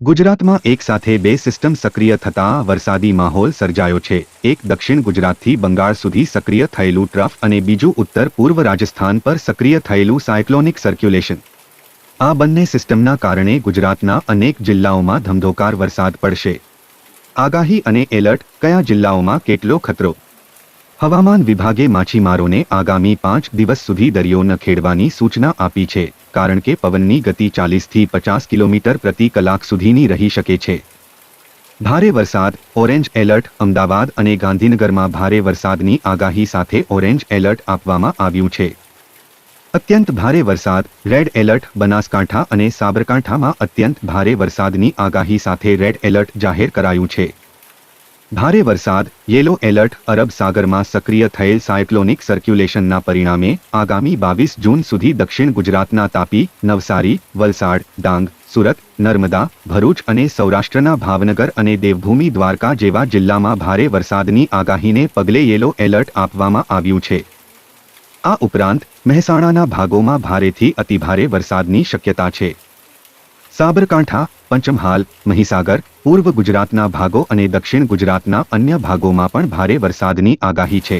ગુજરાતમાં એક સાથે બે સિસ્ટમ સક્રિય થતાં વરસાદી માહોલ સર્જાયો છે. એક દક્ષિણ ગુજરાતથી બંગાળ સુધી સક્રિય થયેલું ટ્રફ અને બીજું ઉત્તર પૂર્વ રાજસ્થાન પર સક્રિય થયેલું સાયક્લોનિક સર્ક્યુલેશન. આ બંને સિસ્ટમના કારણે ગુજરાતના અનેક જિલ્લાઓમાં ધમધોકાર વરસાદ પડશે. આગાહી અને એલર્ટ, કયા જિલ્લાઓમાં કેટલો ખતરો? હવામાન વિભાગે માછીમારોને આગામી પાંચ દિવસ સુધી દરિયો ન ખેડવાની સૂચના આપી છે, કારણ કે પવનની ગતિ ચાલીસથી પચાસ કિલોમીટર પ્રતિ કલાક સુધીની રહી શકે છે. ભારે વરસાદ, ઓરેન્જ એલર્ટ, અમદાવાદ અને ગાંધીનગરમાં ભારે વરસાદની આગાહી સાથે ઓરેન્જ એલર્ટ આપવામાં આવ્યું છે. અત્યંત ભારે વરસાદ, રેડ એલર્ટ, બનાસકાંઠા અને સાબરકાંઠામાં અત્યંત ભારે વરસાદની આગાહી સાથે રેડ એલર્ટ જાહેર કરાયું છે. ભારે વરસાદ યેલો એલર્ટ અરબ સાગરમાં સક્રિય થયેલ સાયક્લોનિક સર્ક્યુલેશનના પરિણામે આગામી બાવીસ જૂન સુધી દક્ષિણ ગુજરાતના તાપી, નવસારી, વલસાડ, ડાંગ, સુરત, નર્મદા, ભરૂચ અને સૌરાષ્ટ્રના ભાવનગર અને દેવભૂમિ દ્વારકા જેવા જિલ્લામાં ભારે વરસાદની આગાહીને પગલે યેલો એલર્ટ આપવામાં આવ્યું છે. આ ઉપરાંત, મહેસાણાના ભાગોમાં ભારેથી અતિભારે વરસાદની શક્યતા છે. સાબરકાંઠા પંચમહાલ મહીસાગર, પૂર્વ ગુજરાતના ભાગો અને દક્ષિણ ગુજરાતના અન્ય ભાગોમાં પણ ભારે વરસાદની આગાહી છે.